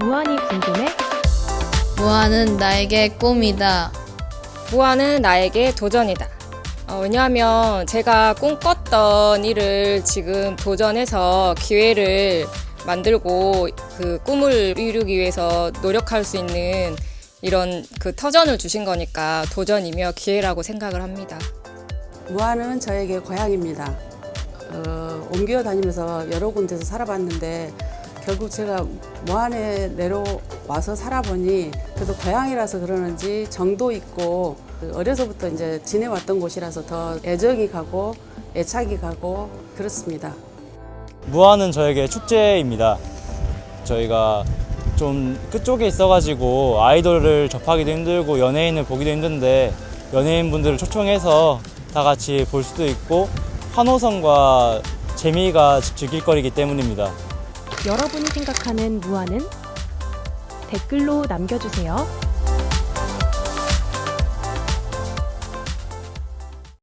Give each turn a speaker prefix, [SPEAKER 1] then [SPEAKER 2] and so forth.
[SPEAKER 1] 무한히 궁금해?
[SPEAKER 2] 무한은 나에게 꿈이다.
[SPEAKER 3] 무한은 나에게 도전이다. 어, 왜냐하면 제가 꿈꿨던 일을 지금 도전해서 기회를 만들고 그 꿈을 이루기 위해서 노력할 수 있는 이런 그 터전을 주신 거니까 도전이며 기회라고 생각을 합니다.
[SPEAKER 4] 무안은 저에게 고향입니다. 어, 옮겨 다니면서 여러 군데서 살아봤는데 결국 제가 무안에 내려와서 살아보니 그래도 고향이라서 그러는지 정도 있고 그 어려서부터 이제 지내왔던 곳이라서 더 애정이 가고 애착이 가고 그렇습니다.
[SPEAKER 5] 무한은 저에게 축제입니다. 저희가 좀 끝쪽에 있어가지고 아이돌을 접하기도 힘들고 연예인을 보기도 힘든데 연예인분들을 초청해서 다 같이 볼 수도 있고 환호성과 재미가 즐길거리기 때문입니다.
[SPEAKER 1] 여러분이 생각하는 무한은 댓글로 남겨주세요.